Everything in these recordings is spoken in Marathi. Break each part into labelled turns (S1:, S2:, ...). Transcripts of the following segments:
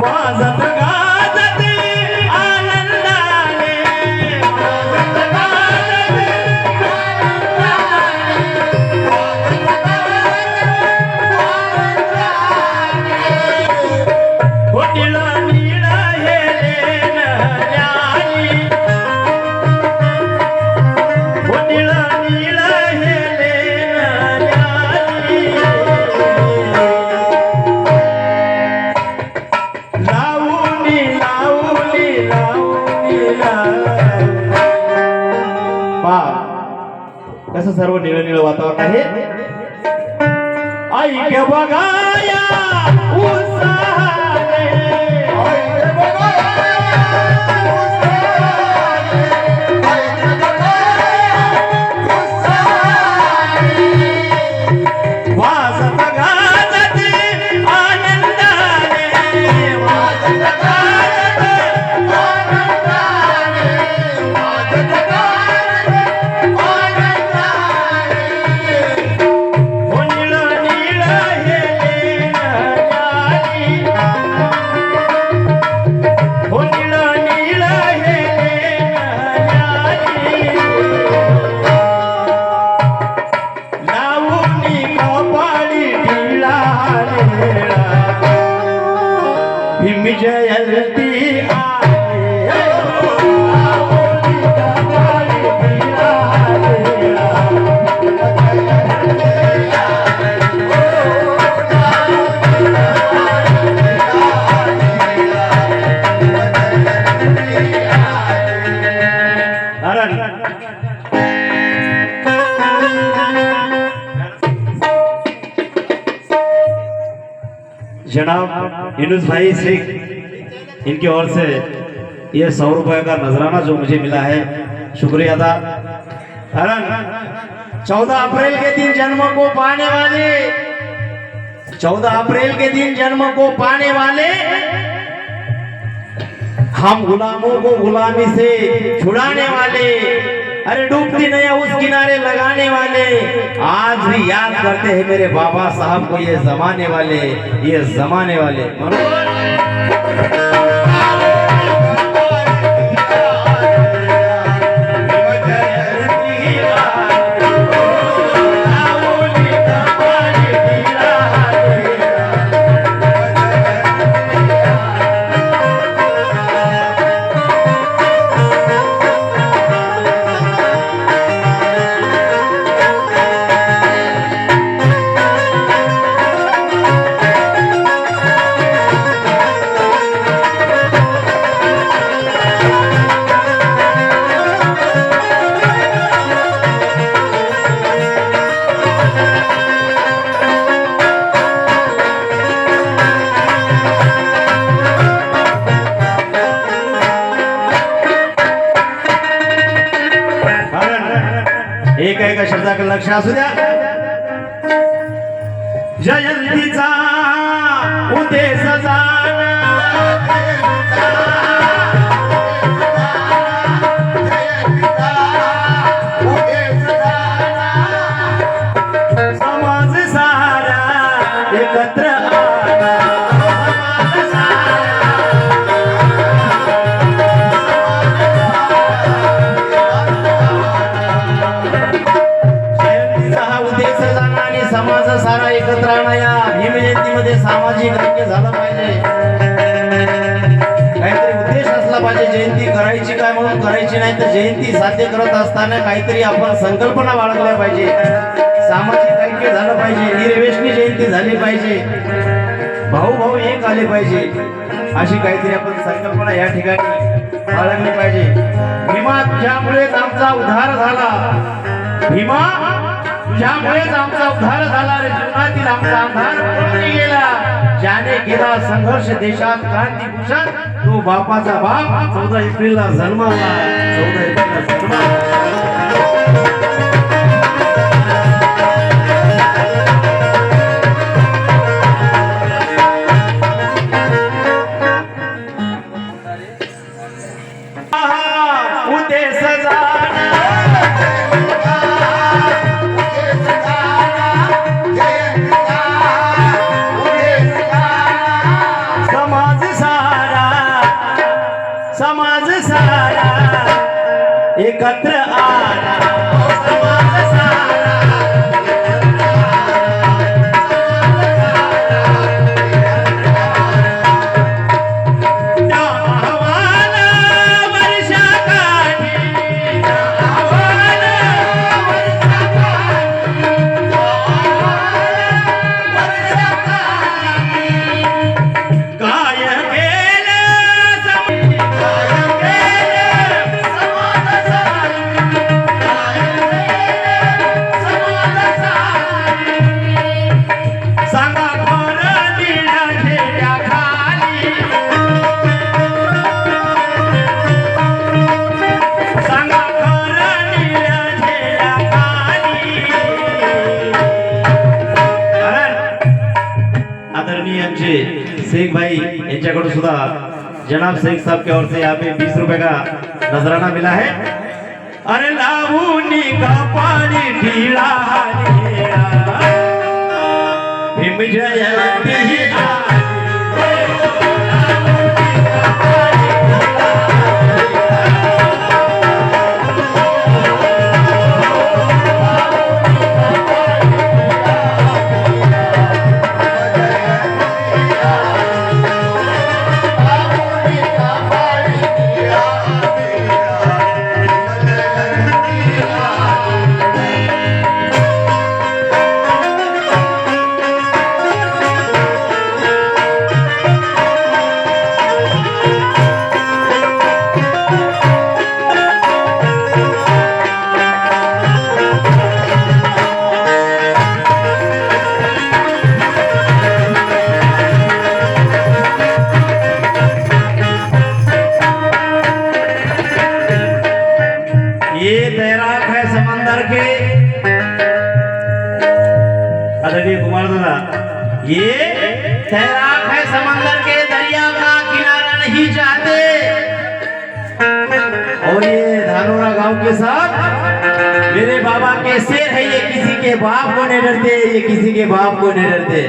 S1: माझा वातावरण आहे ऐक बघाया جناب انوز بھائی سکھ، ان کے اور سے یہ سو روپے کا نذرانہ جو مجھے ملا ہے، شکریہ ادا۔ چودہ اپریل کے دن جنم کو پانے والے، چودہ اپریل کے دن جنم کو پانے والے، ہم غلاموں کو غلامی سے چھڑانے والے۔ अरे डूबती नया उस किनारे लगाने वाले। आज भी याद करते हैं मेरे बाबा साहब को ये जमाने वाले ये जमाने वाले। আছে না काहीतरी उद्देश असला पाहिजे जयंती करायची काय म्हणून करायची नाही तर जयंती साध्य करत असताना काहीतरी आपण संकल्पना बाळगल्या पाहिजे. सामाजिक ऐक्य झालं पाहिजे निर्वेशनी जयंती झाली पाहिजे. भाऊ भाऊ एक आले पाहिजे. अशी काहीतरी आपण संकल्पना या ठिकाणी बाळगली पाहिजे. भीमा तुझ्यामुळेच आमचा उद्धार झाला. भीमा तुझ्यामुळेच आमचा उद्धार झाला. रे जीवनातील आमचा आधार केला संघर्ष देशात क्रांती भूषण तो बापाचा बाप चौदा एप्रिलला जन्माला. चौदा एप्रिलला जन्माला. जनाब शेख साहब की ओर से यहाँ पे बीस रुपए का नजराना मिला है अरे लावूनी का पाणी ढिला भीम जयंती आदरणीय कुमार दादा ये तैराक है समंदर के दरिया का किनारा नहीं चाहते और ये धानोरा गांव के साथ मेरे बाबा के शेर है ये किसी के बाप को नहीं डरते ये किसी के बाप को नहीं डरते।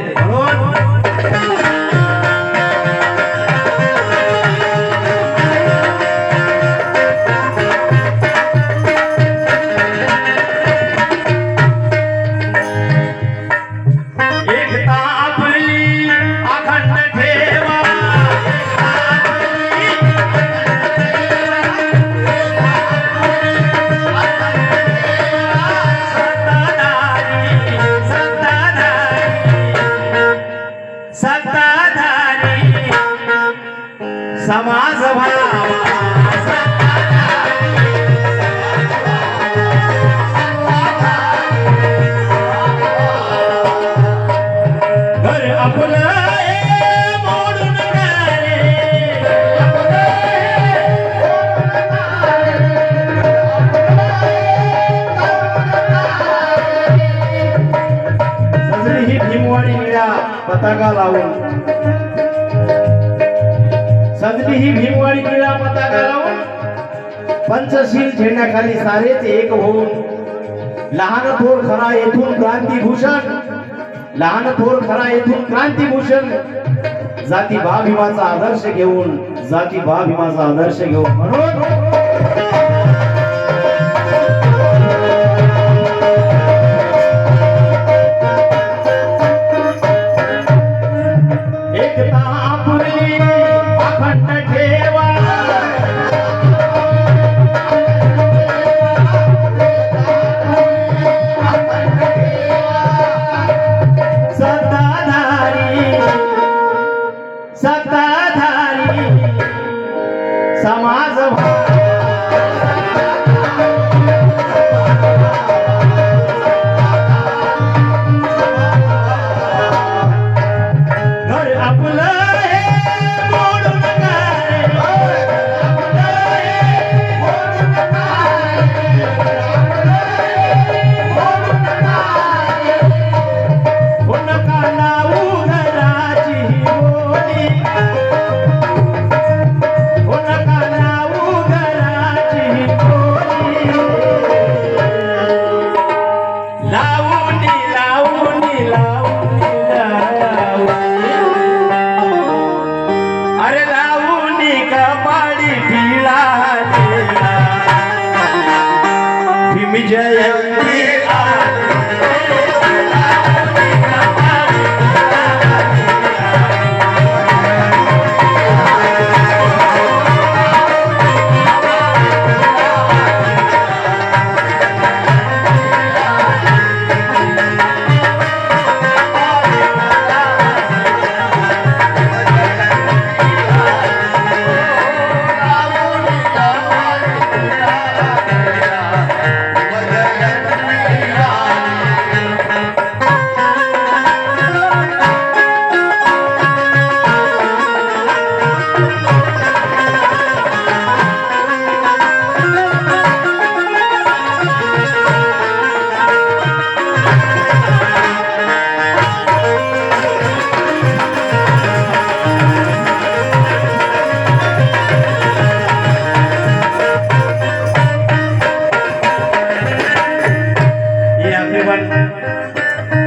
S1: समाज भावा ही पताका लावून. सजली ही भीमवाडी क्रीडा पताका लावून पंचशील झेंड्याखाली सारेच एक होऊन लहान थोर खरा येथून क्रांतीभूषण लहान थोर खरा येथून क्रांतीभूषण जाती भाभीमाचा आदर्श घेऊन जाती भाभीमाचा आदर्श घेऊन. म्हणून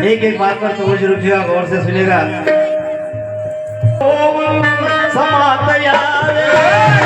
S1: एक एक बात पर मुझे रुकिएगा गौर से सुनेगा. ओम समात यार.